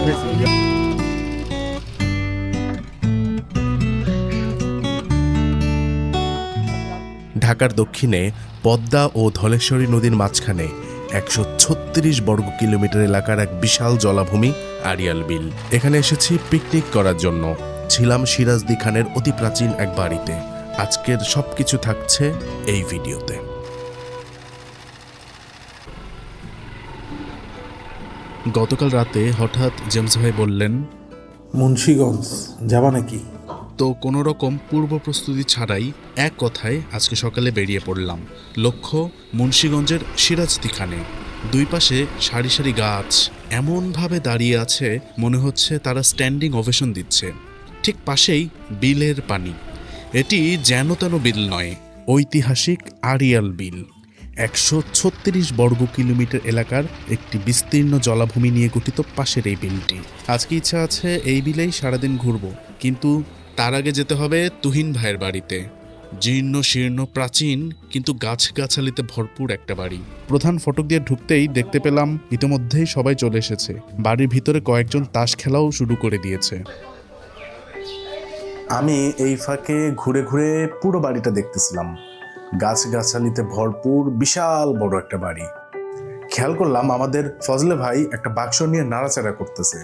পাঠাইছি ঢাকার দক্ষিণে পদ্মা ও ধলেশ্বরী নদীর মাঝখানে একশো ছত্রিশ বর্গ কিলোমিটার এলাকার এক বিশাল জলাভূমি আরিয়াল বিল। এখানে এসেছি পিকনিক করার জন্য। ছিলাম সিরাজদি খানের অতি প্রাচীন এক বাড়িতে। আজকের সবকিছু থাকছে এই ভিডিওতে। গতকাল রাতে হঠাৎ জেমস ভাই বললেন মুন্সীগঞ্জ যাবা নাকি? তো কোনো রকম পূর্ব প্রস্তুতি ছাড়াই এক কথায় আজকে সকালে বেরিয়ে পড়লাম। লক্ষ্য মুন্সীগঞ্জের সিরাজদিখানে। দুই পাশে সারি সারি গাছ এমনভাবে দাঁড়িয়ে আছে মনে হচ্ছে তারা স্ট্যান্ডিং অভেশন দিচ্ছে। ঠিক পাশেই বিলের পানি। এটি যেন তেন বিল নয় ঐতিহাসিক আরিয়াল বিল। একশো ছত্রিশ বর্গ কিলোমিটার এলাকার একটি বিস্তীর্ণ জলাভূমি নিয়ে গঠিত পাশের এই বিলটি। আজকে ইচ্ছা আছে এই বিলেই সারাদিন ঘুরবো, কিন্তু তার আগে যেতে হবে তুহিন ভাইয়ের বাড়িতে। জীর্ণ শীর্ণ প্রাচীন, কিন্তু গাছগাছালিতে ভরপুর একটা বাড়ি। প্রধান ফটক দিয়ে ঢুকতেই দেখতে পেলাম ইতিমধ্যেই সবাই চলে এসেছে। বাড়ির ভিতরে কয়েকজন তাস খেলাও শুরু করে দিয়েছে। আমি এই ফাঁকে ঘুরে ঘুরে পুরো বাড়িটা দেখতেছিলাম। গাছগাছালিতে ভরপুর বিশাল বড় একটা বাড়ি। খেয়াল করলাম আমাদের ফজলে ভাই একটা বাক্স নিয়ে নাড়াচাড়া করতেছে।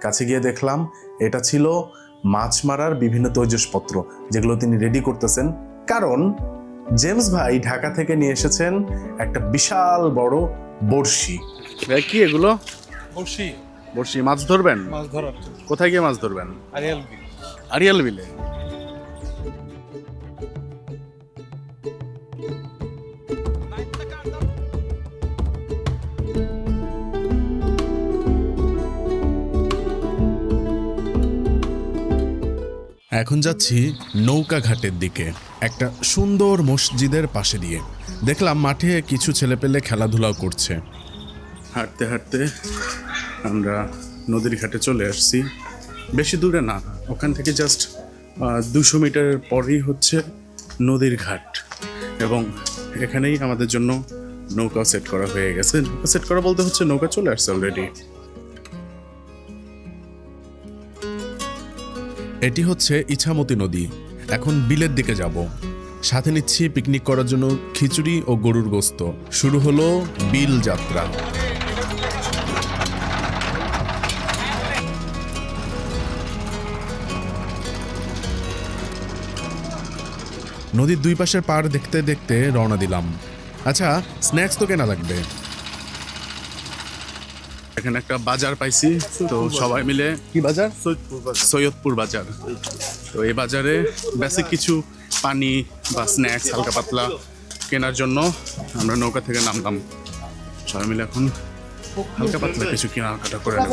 কাছে গিয়ে দেখলাম এটা ছিল মাছ মারার বিভিন্ন তৈজসপত্র যেগুলো তিনি রেডি করতেছেন। কারণ জেমস ভাই ঢাকা থেকে নিয়ে এসেছেন একটা বিশাল বড় বড়শি। কি এগুলো? বড়শি। বড়শি মাছ ধরবেন? মাছ ধরার কোথায় গিয়ে মাছ ধরবেন? আরিয়াল বিল। আরিয়াল বিলে? এখন যাচ্ছি নৌকা ঘাটের দিকে, একটা সুন্দর মসজিদের পাশে দিয়ে। দেখলাম মাঠে কিছু ছেলেপেলে খেলাধুলাও করছে। হাঁটতে হাঁটতে আমরা নদীর ঘাটে চলে আসছি। বেশি দূরে না, ওখান থেকে জাস্ট দুশো মিটার পরেই হচ্ছে নদীর ঘাট। এবং এখানেই আমাদের জন্য নৌকা সেট করা হয়ে গেছে। নৌকা সেট করা বলতে হচ্ছে নৌকা চলে আসছে অলরেডি এটি হচ্ছে ইছামতি নদী। এখন বিলের দিকে যাব। সাথে নিচ্ছি পিকনিক করার জন্য খিচুড়ি ও গরুর গোস্ত। শুরু হলো বিল যাত্রা। নদীর দুই পাশের পাড় দেখতে দেখতে রওনা দিলাম। আচ্ছা স্ন্যাক্স তো কেনা লাগবে? এখানে একটা বাজার পাইছি তো সবাই মিলে কি বাজার? সৈয়দপুর বাজার। তো এই বাজারে বেসিক কিছু পানি বা স্ন্যাক্স হালকা পাতলা কেনার জন্য আমরা নৌকা থেকে নামলাম সবাই মিলে এখন হালকা পাতলা কিছু কেনাকাটা করে নেব।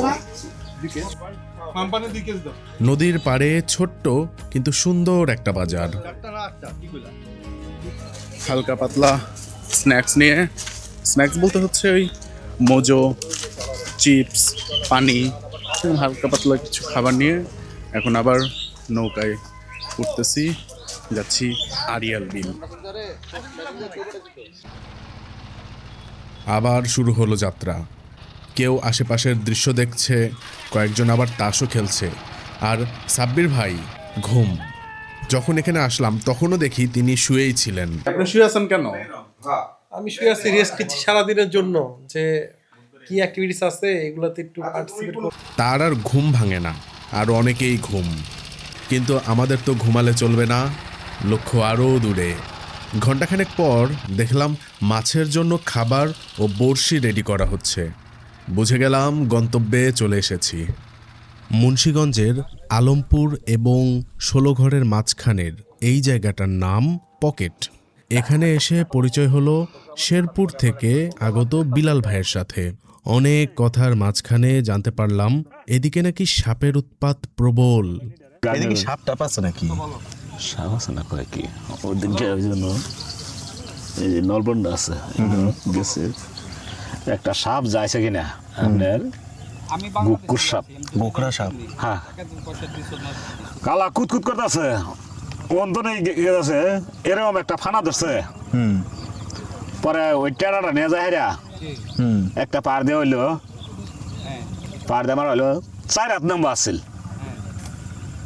নদীর পাড়ে ছোট্ট কিন্তু সুন্দর একটা বাজার। হালকা পাতলা স্ন্যাক্স নিয়ে। স্ন্যাক্স বলতে হচ্ছে ওই মোজো চিপস পানি হালকা পাতলা কিছু খাবার নিয়ে এখন আবার নৌকায় উঠতেছি যাচ্ছি আরিয়াল বিল। আবার শুরু হলো যাত্রা। কেউ আশেপাশের দৃশ্য দেখছে কয়েকজন আবার তাসও খেলছে। আর সাব্বির ভাই ঘুম। যখন এখানে আসলাম তখনও দেখি তিনি শুয়েই ছিলেন। আপনি শুয়ে আছেন কেন? আমি শুয়ে আছি রেস্ট নিচ্ছি সারাদিনের জন্য। যে কি অ্যাক্টিভিটিস আছে এগুলোতে একটু পার্টিসিপেট তার আর ঘুম ভাঙে না আর অনেকেই ঘুম। কিন্তু আমাদের তো ঘুমালে চলবে না লক্ষ্য আরও দূরে। ঘন্টাখানেক পর দেখলাম মাছের জন্য খাবার ও বড়শি রেডি করা হচ্ছে। বুঝে গেলাম গন্তব্যে চলে এসেছি। মুন্সীগঞ্জের আলমপুর এবং ষোলোঘরের মাঝখানের এই জায়গাটার নাম পকেট। এখানে এসে পরিচয় হলো শেরপুর থেকে আগত বিলাল ভাইয়ের সাথে। অনেক কথার মাঝখানে জানতে পারলাম এদিকে নাকি সাপের উৎপাত প্রবল। এদিকে সাপ টাপ আছে নাকি? সাপ আছে না কয়েকই ওদিনকে ওই জন্য এই যে নলবন্ড আছে গেছে। একটা সাপ যাইছে কিনা? আপনার গুকুর সাপ। গোকরা সাপ? হ্যাঁ। কালা কুতকুত করতেছে। অন্তনে গেছে। এরকম একটা ফানা ধরছে। হুম। পরে ওই টেরাটা নিয়ে যায় হেরা। একটা পার দিয়ে হইল। পার দিয়ে আমার হইল চার হাত নাম্বার আছিল।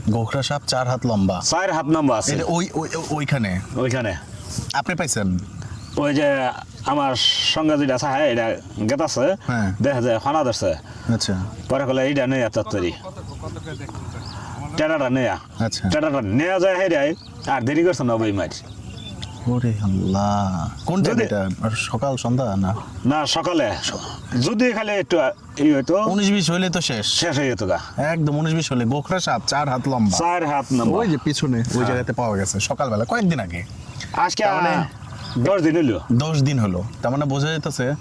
গোখরা সাপ চার হাত লম্বা। চার হাত ওই ওই- ওই- ওইখানে? ওইখানে। আপনি পাইছেন? ওই যে আমার সঙ্গে যেটা আছে হ্যাঁ এটা গেত আছে হ্যাঁ। দেখা যায় ফানা ধরছে। আচ্ছা। পরে কলে এইটা নেই তাড়াতাড়ি টেটাটা নেয়া। আচ্ছা। টেটাটা নেওয়া যায় হেরে আর দেরি করছে না বই মারি ওরে আল্লাহ। কোন এটা আর সকাল সন্ধ্যা না? না সকালে। যদি খালি একটু ই হইতো? উনিশ বিশ হইলে তো শেষ। শেষ হয়ে যেত গা। একদম উনিশ বিশ হলে গোখরা সাপ চার হাত লম্বা। চার হাত নাম্বার ওই যে পিছনে ওই জায়গাতে পাওয়া গেছে সকালবেলা কয়েকদিন আগে। আজকে তাহলে- দশ দিন হইল। দশ দিন হলো। তার মানে বোঝা যেতেছে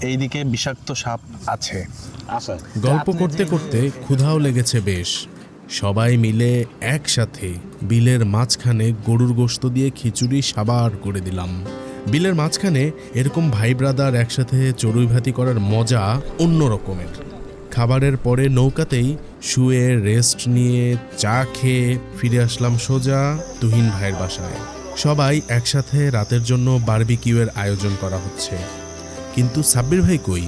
এইদিকে বিষাক্ত সাপ আছে। আছে। গল্প করতে করতে ক্ষুধাও লেগেছে বেশ। সবাই মিলে একসাথে বিলের মাঝখানে গরুর গোশত দিয়ে খিচুড়ি সাবার করে দিলাম। বিলের মাঝখানে এরকম ভাই ব্রাদার একসাথে চড়ুই ভাতি করার মজা অন্য রকমের। খাবারের পরে নৌকাতেই শুয়ে রেস্ট নিয়ে চা খেয়ে ফিরে আসলাম সোজা তুহিন ভাইয়ের বাসায়। সবাই একসাথে রাতের জন্য বার্বিকিউয়ের আয়োজন করা হচ্ছে। কিন্তু সাব্বির ভাই কই?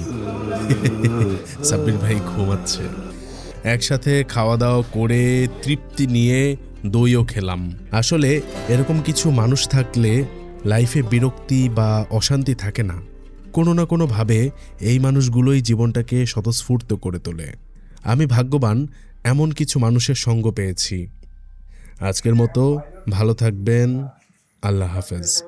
সাব্বির ভাই ঘুমাচ্ছে। একসাথে খাওয়া দাওয়া করে তৃপ্তি নিয়ে দইও খেলাম। আসলে এরকম কিছু মানুষ থাকলে লাইফে বিরক্তি বা অশান্তি থাকে না। কোনো না কোনোভাবে এই মানুষগুলোই জীবনটাকে স্বতঃস্ফূর্ত করে তোলে। আমি ভাগ্যবান, এমন কিছু মানুষের সঙ্গ পেয়েছি। আজকের মতো ভালো থাকবেন। আল্লাহ হাফেজ।